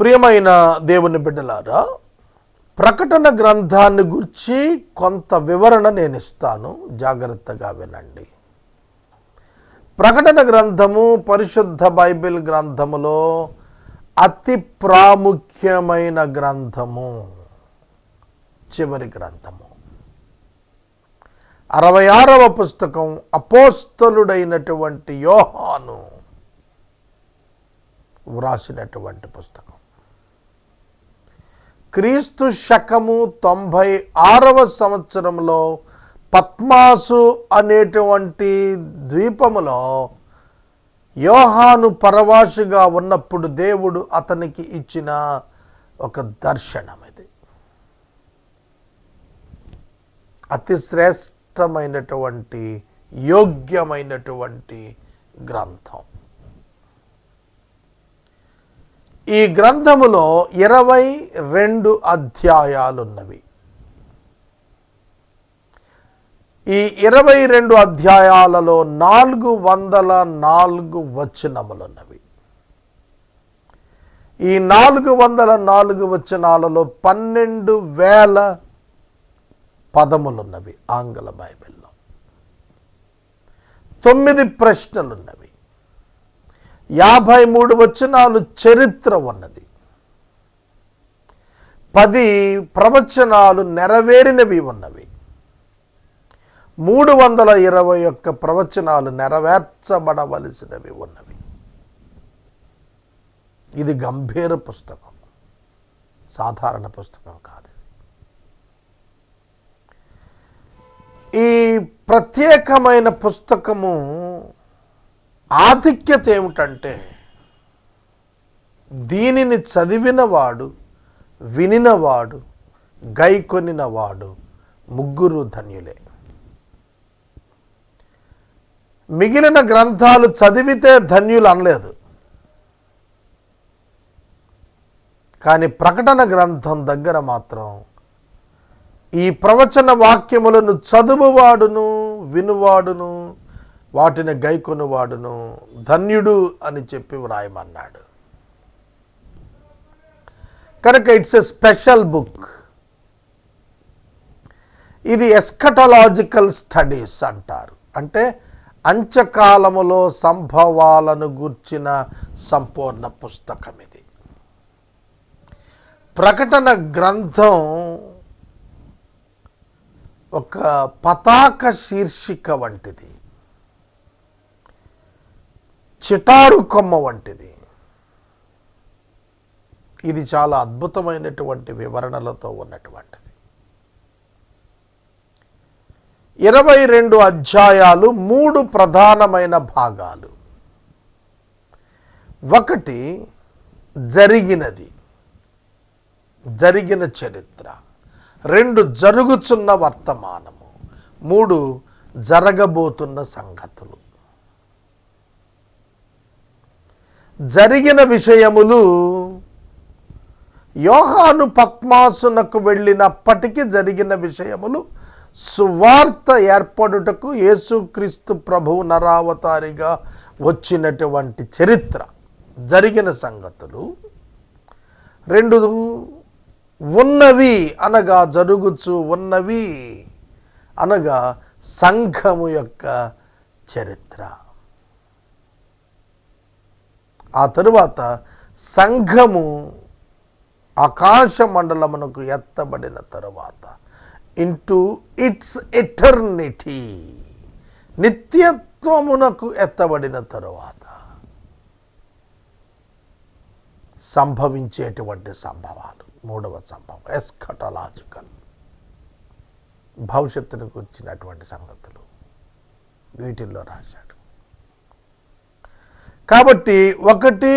ప్రియమైన దేవుని బిడ్డలారా ప్రకటన గ్రంథాన్ని గురించి కొంత వివరణ నేను ఇస్తాను జాగ్రత్తగా వినండి. ప్రకటన గ్రంథము పరిశుద్ధ బైబిల్ గ్రంథములో అతి ప్రాముఖ్యమైన గ్రంథము చివరి గ్రంథము. అరవై ఆరవ పుస్తకం అపోస్తలుడైనటువంటి యోహాను వ్రాసినటువంటి పుస్తకం. క్రీస్తు శకము తొంభై ఆరవ సంవత్సరంలో పద్మాసు అనేటువంటి ద్వీపములో యోహాను పరవాసిగా ఉన్నప్పుడు దేవుడు అతనికి ఇచ్చిన ఒక దర్శనం ఇది. అతి శ్రేష్టమైనటువంటి యోగ్యమైనటువంటి గ్రంథం. ఈ గ్రంథములో ఇరవై రెండు అధ్యాయాలున్నవి. ఈ ఇరవై రెండు అధ్యాయాలలో నాలుగు వందల నాలుగు వచనములున్నవి. ఈ నాలుగు వందల నాలుగు వచనాలలో పన్నెండు వేల పదములున్నవి ఆంగ్ల బైబిల్లో. తొమ్మిది ప్రశ్నలున్నవి. యాభై మూడు వచనాలు చరిత్ర ఉన్నది. పది ప్రవచనాలు నెరవేరినవి ఉన్నవి. మూడు వందల ఇరవై ఒక్క ప్రవచనాలు నెరవేర్చబడవలసినవి ఉన్నవి. ఇది గంభీర పుస్తకం. సాధారణ పుస్తకం కాదు ఈ ప్రత్యేకమైన పుస్తకము ఆధిక్యత ఏమిటంటే దీనిని చదివినవాడు వినినవాడు గైకొనినవాడు ముగ్గురు ధన్యులే. మిగిలిన గ్రంథాలు చదివితే ధన్యులు అనలేదు. కానీ ప్రకటన గ్రంథం దగ్గర మాత్రం ఈ ప్రవచన వాక్యములను చదువువాడును వినువాడును వాటిని గైకొనువాడును ధన్యుడు అని చెప్పి వ్రాయమన్నాడు. కనుక ఇట్స్ ఎ స్పెషల్ బుక్ ఇది ఎస్కటలాజికల్ స్టడీస్ అంటారు. అంటే అంచకాలములో సంభవాలను గూర్చిన సంపూర్ణ పుస్తకం ఇది. ప్రకటన గ్రంథం ఒక పతాక శీర్షిక వంటిది. చిటారు కొమ్మ వంటిది. ఇది చాలా అద్భుతమైనటువంటి వివరణలతో ఉన్నటువంటిది. ఇరవై రెండు అధ్యాయాలు మూడు ప్రధానమైన భాగాలు. ఒకటి జరిగినది. జరిగిన చరిత్ర. రెండు జరుగుచున్న వర్తమానము. మూడు జరగబోతున్న సంగతులు. జరిగిన విషయములు యోహాను పద్మాసునకు వెళ్ళినప్పటికీ జరిగిన విషయములు సువార్త ఏర్పడుటకు యేసుక్రీస్తు ప్రభువు నరావతారిగా వచ్చినటువంటి చరిత్ర. జరిగిన సంగతులు రెండు ఉన్నవి అనగా జరుగుచు ఉన్నవి అనగా సంఘము యొక్క చరిత్ర. ఆ తరువాత సంఘము ఆకాశ మండలమునకు ఎత్తబడిన తరువాత ఇంటూ ఇట్స్ ఎటర్నిటీ నిత్యత్వమునకు ఎత్తబడిన తరువాత సంభవించేటువంటి సంభవాలు. మూడవ సంభవం ఎస్కటలాజికల్ భవిష్యత్తుకు వచ్చినటువంటి సంగతులు వీటిల్లో రాశాడు. కాబట్టి ఒకటి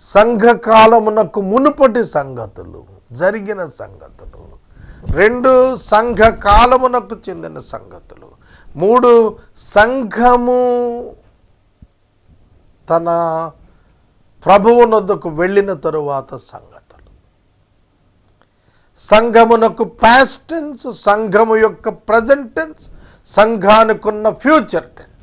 సంఘకాలమునకు మునుపటి సంగతులు జరిగిన సంగతులు. రెండు సంఘ కాలమునకు చెందిన సంగతులు. మూడు సంఘము తన ప్రభువునొద్దకు వెళ్ళిన తరువాత సంగతులు. సంఘమునకు పాస్ట్ టెన్స్ సంఘము యొక్క ప్రజెంట్ టెన్స్ సంఘానికున్న ఫ్యూచర్ టెన్స్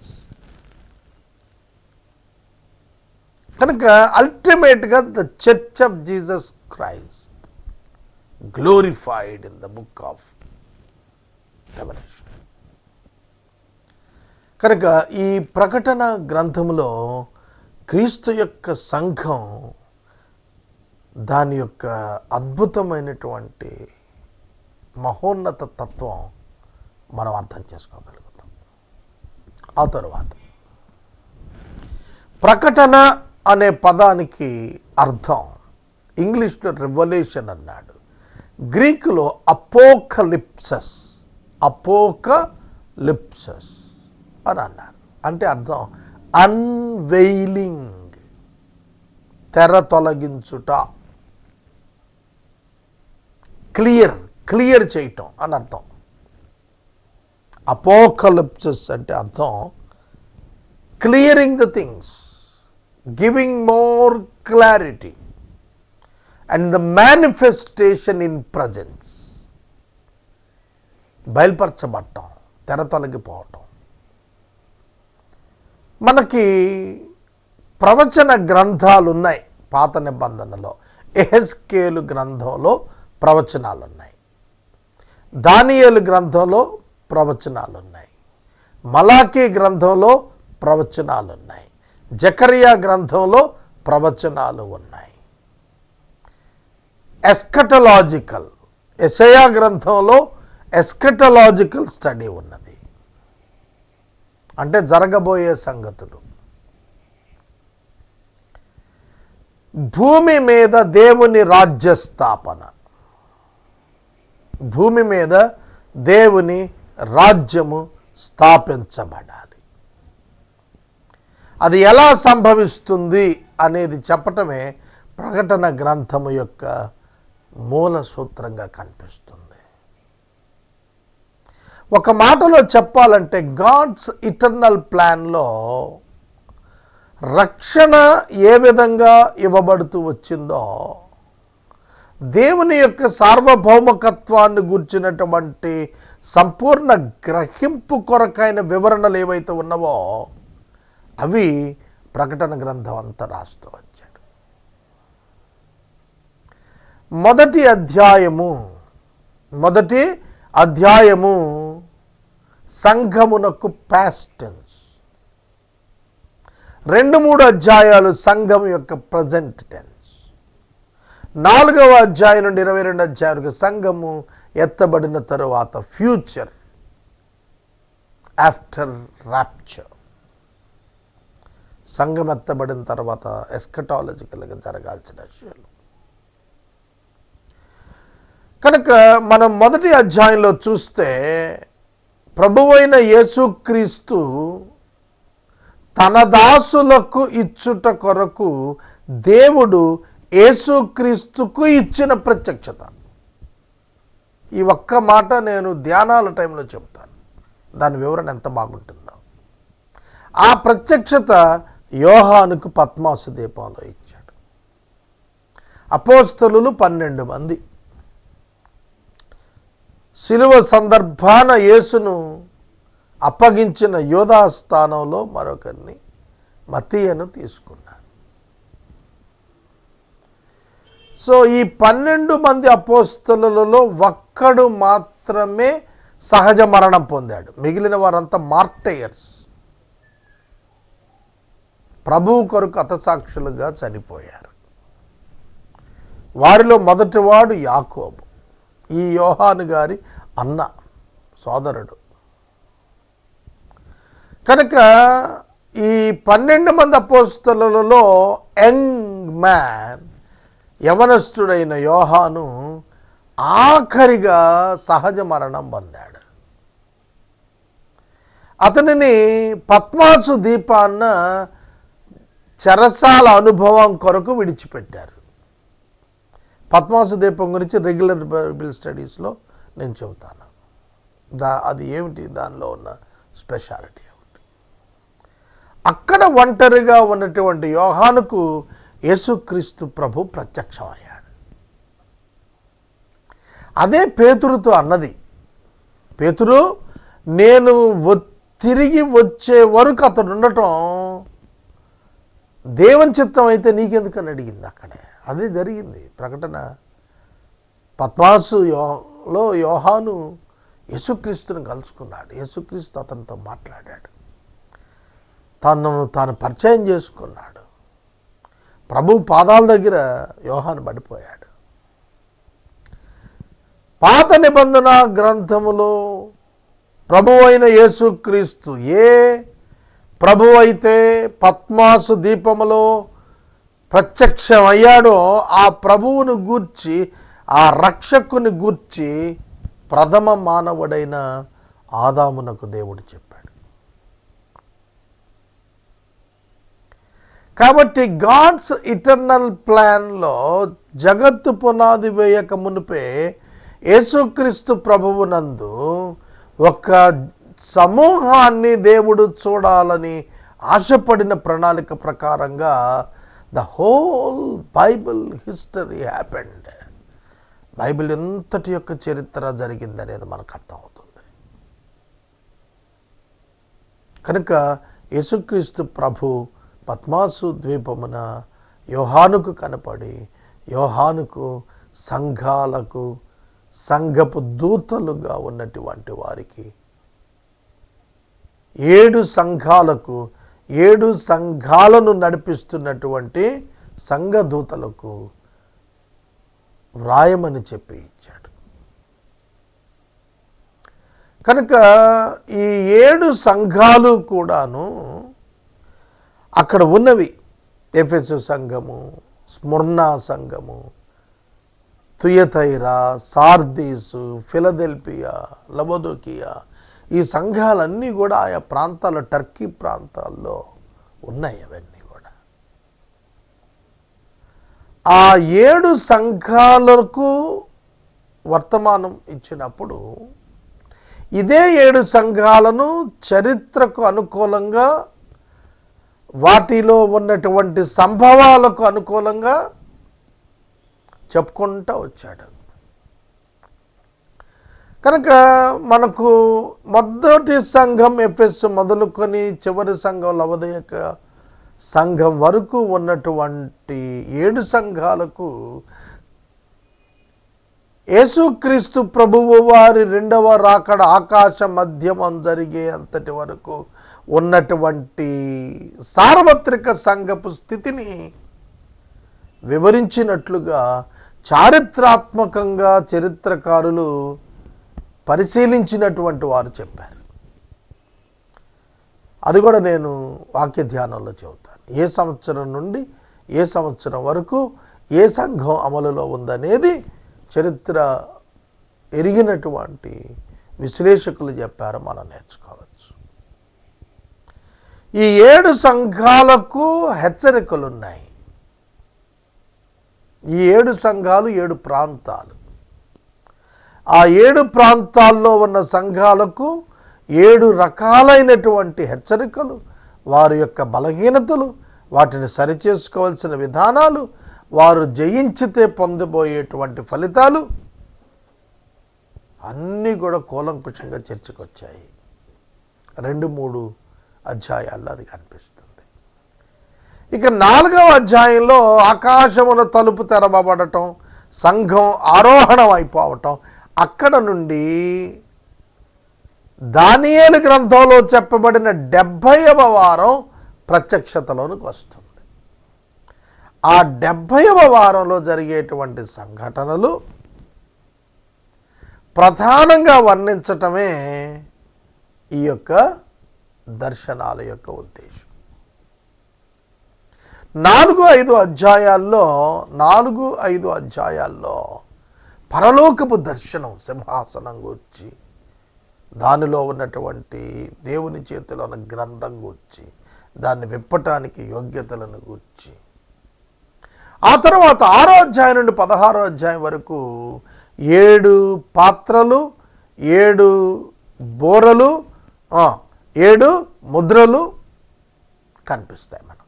కనుక అల్టిమేట్గా the church of Jesus Christ glorified in the book of revelation కనుక ఈ ప్రకటన గ్రంథంలో క్రీస్తు యొక్క సంఘం దాని యొక్క అద్భుతమైనటువంటి మహోన్నత తత్వం మనం అర్థం చేసుకోగలుగుతాం. ఆ తర్వాత ప్రకటన అనే పదానికి అర్థం. ఇంగ్లీష్లో రెవల్యూషన్ అన్నాడు. గ్రీకులో అపోకలిప్సస్ అపోకలిప్సస్ అని అన్నారు. అంటే అర్థం అన్వెయిలింగ్ తెర తొలగించుట. క్లియర్ క్లియర్ చేయటం అని అర్థం. అపోకలిప్సస్ అంటే అర్థం clearing the things giving more clarity and the manifestation in presence బయలుపరచబడటం తెర తొలగిపోవటం మనకి ప్రవచన గ్రంథాలు ఉన్నాయి పాత నిబంధనలో. ఎహెస్కేలు గ్రంథంలో ప్రవచనాలు ఉన్నాయి దానియలు గ్రంథంలో ప్రవచనాలు ఉన్నాయి మలాఖీ గ్రంథంలో ప్రవచనాలు ఉన్నాయి జకరియా గ్రంథంలో ప్రవచనాలు ఉన్నాయి. ఎస్కటలాజికల్ ఎసయా గ్రంథంలో ఎస్కటలాజికల్ స్టడీ ఉన్నది. అంటే జరగబోయే సంగతులు. భూమి మీద దేవుని రాజ్య స్థాపన భూమి మీద దేవుని రాజ్యము స్థాపించబడాలి. అది ఎలా సంభవిస్తుంది అనేది చెప్పటమే ప్రకటన గ్రంథము యొక్క మూల సూత్రంగా కనిపిస్తుంది. ఒక మాటలో చెప్పాలంటే గాడ్స్ ఇటర్నల్ ప్లాన్లో రక్షణ ఏ విధంగా ఇవ్వబడుతూ వచ్చిందో దేవుని యొక్క సార్వభౌమకత్వాన్ని గుర్చినటువంటి సంపూర్ణ గ్రహింపు కొరకైన వివరణలు ఏవైతే ఉన్నావో అవి ప్రకటన గ్రంథం అంతా రాస్తూ వచ్చాడు. మొదటి అధ్యాయము మొదటి అధ్యాయము సంఘమునకు ప్యాస్టెన్స్ రెండు మూడు అధ్యాయాలు సంఘం యొక్క ప్రజెంట్ టెన్స్ నాలుగవ అధ్యాయం నుండి ఇరవై రెండు అధ్యాయులకు సంఘము ఎత్తబడిన తరువాత ఫ్యూచర్ ఆఫ్టర్ ర్యాప్చర్ సంగమెత్తబడిన తర్వాత ఎస్కటాలజికల్గా జరగాల్సిన విషయాలు. కనుక మనం మొదటి అధ్యాయంలో చూస్తే ప్రభువైన యేసుక్రీస్తు తన దాసులకు ఇచ్చుట కొరకు దేవుడు యేసుక్రీస్తుకు ఇచ్చిన ప్రత్యక్షత. ఈ ఒక్క మాట నేను ధ్యానాల టైంలో చెప్తాను. దాని వివరణ ఎంత బాగుంటుందో. ఆ ప్రత్యక్షత యోహానుకు పద్మాసు దీపంలో ఇచ్చాడు. అపోస్తలు పన్నెండు మంది. శిలువ సందర్భాన యేసును అప్పగించిన యోధా స్థానంలో మరొకరిని మతీయను తీసుకున్నాడు. సో ఈ పన్నెండు మంది అపోస్తలలో ఒక్కడు మాత్రమే సహజ మరణం పొందాడు. మిగిలిన వారంతా మార్టయర్స్ ప్రభువు కొరకు అతసాక్షులుగా చనిపోయారు. వారిలో మొదటివాడు యాకోబు. ఈ యోహాను గారి అన్న సోదరుడు. కనుక ఈ పన్నెండు మంది అపోస్తలలో యంగ్ మ్యాన్ యవనస్తుడైన యోహాను ఆఖరిగా సహజ మరణం పొందాడు. అతనిని పద్మాసు దీపాన్న చెరసాల అనుభవం కొరకు విడిచిపెట్టారు. పద్మాసు దీపం గురించి రెగ్యులర్ బైబిల్ స్టడీస్లో నేను చెబుతాను. దా అది ఏమిటి? దానిలో ఉన్న స్పెషాలిటీ ఏమిటి? అక్కడ ఒంటరిగా ఉన్నటువంటి యోహానుకు యేసుక్రీస్తు ప్రభు ప్రత్యక్షమయ్యాడు. అదే పేతురుతో అన్నది పేతురు నేను తిరిగి వచ్చే వరకు అతడు ఉండటం దేవుని చిత్తం అయితే నీకెందుకని అడిగింది అక్కడే. అదే జరిగింది. ప్రకటన పద్మాసు యోలో యోహాను యేసుక్రీస్తుని కలుసుకున్నాడు. యేసుక్రీస్తు అతనితో మాట్లాడాడు. తను తాను పరిచయం చేసుకున్నాడు. ప్రభు పాదాల దగ్గర యోహాను పడిపోయాడు. పాత నిబంధన గ్రంథములో ప్రభు అయిన యేసుక్రీస్తు ఏ ప్రభు అయితే పద్మాసు దీపములో ప్రత్యక్షమయ్యాడో ఆ ప్రభువును గూర్చి ఆ రక్షకుని గూర్చి ప్రథమ మానవుడైన ఆదామునకు దేవుడు చెప్పాడు. కాబట్టి గాడ్స్ ఇటర్నల్ ప్లాన్లో జగత్తు పునాది వేయక మునిపే యేసుక్రీస్తు ప్రభువునందు ఒక సమూహాన్ని దేవుడు చూడాలని ఆశపడిన ప్రణాళిక ప్రకారంగా the whole Bible history happened. Bible ఎంతటి యొక్క చరిత్ర జరిగిందనేది మనకు అర్థమవుతుంది. కనుక యేసుక్రీస్తు ప్రభు పద్మాసు ద్వీపమున యోహానుకు కనపడి యోహానుకు సంఘాలకు సంఘపు దూతలుగా ఉన్నటువంటి వారికి ఏడు సంఘాలకు ఏడు సంఘాలను నడిపిస్తున్నటువంటి సంఘదూతలకు వ్రాయమని చెప్పి ఇచ్చాడు. కనుక ఈ ఏడు సంఘాలు కూడాను అక్కడ ఉన్నవి. ఎఫెసు సంఘము స్మృర్ణ సంఘము తుయతైరా సార్దీసు ఫిలదెల్పియా లబోదోకియా ఈ సంఘాలన్నీ కూడా ఆయా ప్రాంతాల టర్కీ ప్రాంతాల్లో ఉన్నాయి అవన్నీ కూడా. ఆ ఏడు సంఘాలకు వర్తమానం ఇచ్చినప్పుడు ఇదే ఏడు సంఘాలను చరిత్రకు అనుకూలంగా వాటిలో ఉన్నటువంటి సంభవాలకు అనుకూలంగా చెప్పుకుంటూ వచ్చాడు. కనుక మనకు మొదటి సంఘం ఎఫ్ఎస్ మొదలుకొని చివరి సంఘం లవదయక సంఘం వరకు ఉన్నటువంటి ఏడు సంఘాలకు యేసుక్రీస్తు ప్రభువు వారి రెండవ రాకడ ఆకాశ మధ్యమం జరిగే అంతటి వరకు ఉన్నటువంటి సార్వత్రిక సంఘపు స్థితిని వివరించినట్లుగా చారిత్రాత్మకంగా చరిత్రకారులు పరిశీలించినటువంటి వారు చెప్పారు. అది కూడా నేను వాక్య ధ్యానంలో చెబుతాను. ఏ సంవత్సరం నుండి ఏ సంవత్సరం వరకు ఏ సంఘం అమలులో ఉందనేది చరిత్ర ఎరిగినటువంటి విశ్లేషకులు చెప్పారు మనం నేర్చుకోవచ్చు. ఈ ఏడు సంఘాలకు హెచ్చరికలు ఉన్నాయి ఈ ఏడు సంఘాలు ఏడు ప్రాంతాలు. ఆ ఏడు ప్రాంతాల్లో ఉన్న సంఘాలకు ఏడు రకాలైనటువంటి హెచ్చరికలు వారి యొక్క బలహీనతలు వాటిని సరిచేసుకోవాల్సిన విధానాలు వారు జయించితే పొందబోయేటువంటి ఫలితాలు అన్నీ కూడా కూలంకుషంగా చర్చకొచ్చాయి. రెండు మూడు అధ్యాయాల్లో అది కనిపిస్తుంది. ఇక నాలుగవ అధ్యాయంలో ఆకాశమున తలుపు తెరవబడటం సంఘం ఆరోహణం అయిపోవటం అక్కడ నుండి దానియేలు గ్రంథంలో చెప్పబడిన డెబ్భైవ వారం ప్రత్యక్షతలోనికి వస్తుంది. ఆ డెబ్భైవ వారంలో జరిగేటువంటి సంఘటనలు ప్రధానంగా వర్ణించటమే ఈ యొక్క దర్శనాల యొక్క ఉద్దేశం. నాలుగు ఐదు అధ్యాయాల్లో నాలుగు ఐదు అధ్యాయాల్లో పరలోకపు దర్శనం సింహాసనం గురించి దానిలో ఉన్నటువంటి దేవుని చేతిలో ఉన్న గ్రంథం గూర్చి దాన్ని విప్పటానికి యోగ్యతలను గూర్చి. ఆ తర్వాత ఆరో అధ్యాయం నుండి పదహారో అధ్యాయం వరకు ఏడు పాత్రలు ఏడు బోరలు ఏడు ముద్రలు కనిపిస్తాయి మనం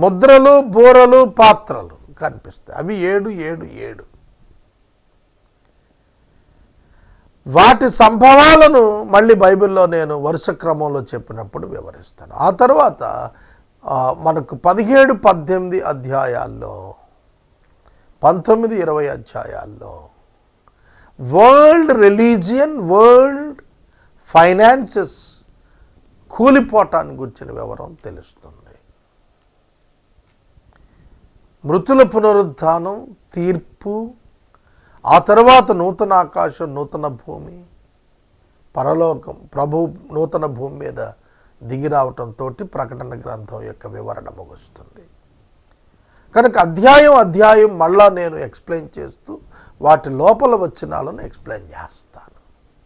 ముద్రలు బోరలు పాత్రలు కనిపిస్తాయి. అవి ఏడు ఏడు ఏడు. వాటి సంభవాలను మళ్ళీ బైబిల్లో నేను వరుస క్రమంలో చెప్పినప్పుడు వివరిస్తాను. ఆ తర్వాత మనకు పదిహేడు పద్దెనిమిది అధ్యాయాల్లో పంతొమ్మిది ఇరవై అధ్యాయాల్లో వరల్డ్ రిలీజియన్ వరల్డ్ ఫైనాన్సెస్ కూలిపోవటాన్ని గురించిన వివరం తెలుస్తుంది. మృతుల పునరుద్ధానం తీర్పు ఆ తర్వాత నూతన ఆకాశం నూతన భూమి పరలోకం ప్రభు నూతన భూమి మీద దిగి రావటంతో ప్రకటన గ్రంథం యొక్క వివరణ ముగుస్తుంది. కనుక అధ్యాయం అధ్యాయం మళ్ళా నేను ఎక్స్ప్లెయిన్ చేస్తూ వాటి లోపల వచ్చినాలను ఎక్స్ప్లెయిన్ చేస్తాను